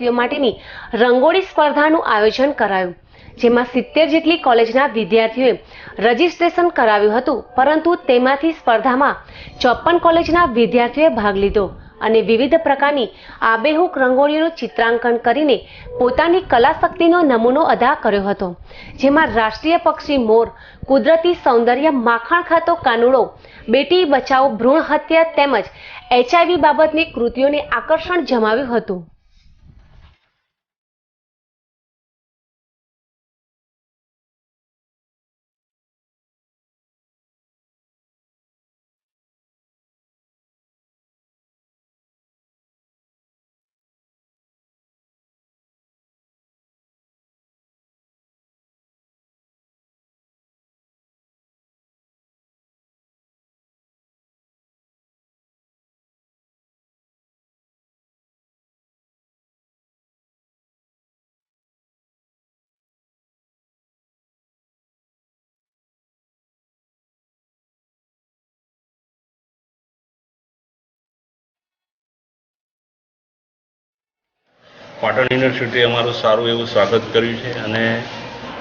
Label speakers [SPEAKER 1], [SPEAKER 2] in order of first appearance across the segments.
[SPEAKER 1] માટેની રંગોળી સ્પર્ધાનું આયોજન કરાયું, જેમાં સિત્તેર જેટલી કોલેજના વિદ્યાર્થીઓએ રજીસ્ટ્રેશન કરાવ્યું હતું, પરંતુ તેમાંથી સ્પર્ધામાં ચોપન કોલેજના વિદ્યાર્થીઓએ ભાગ લીધો અને વિવિધ પ્રકારની આબેહૂક રંગોળીનું ચિત્રાંકન કરીને પોતાની કલાશક્તિનો નમૂનો અદા કર્યો હતો, જેમાં રાષ્ટ્રીય પક્ષી મોર, કુદરતી સૌંદર્ય માખણ ખાતો કાનુડો, બેટી બચાવો, ભ્રૂણ હત્યા તેમજ એચઆઈવી બાબતની કૃતિઓને આકર્ષણ જમાવ્યું હતું.
[SPEAKER 2] પાટણ યુનિવર્સિટીએ અમારું સારું એવું સ્વાગત કર્યું છે અને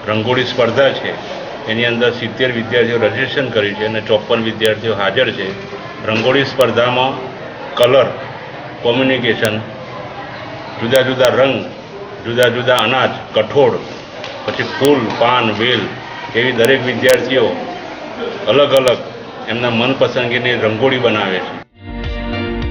[SPEAKER 2] રંગોળી સ્પર્ધા છે. એની અંદર સિત્તેર વિદ્યાર્થીઓ રજીસ્ટ્રેશન કર્યું છે અને ચોપન વિદ્યાર્થીઓ હાજર છે. રંગોળી સ્પર્ધામાં કલર, કોમ્યુનિકેશન, જુદા જુદા રંગ, જુદા જુદા અનાજ, કઠોળ, પછી ફૂલ, પાન, વેલ એવી દરેક વિદ્યાર્થીઓ અલગ અલગ એમના મનપસંદગીની રંગોળી બનાવે છે.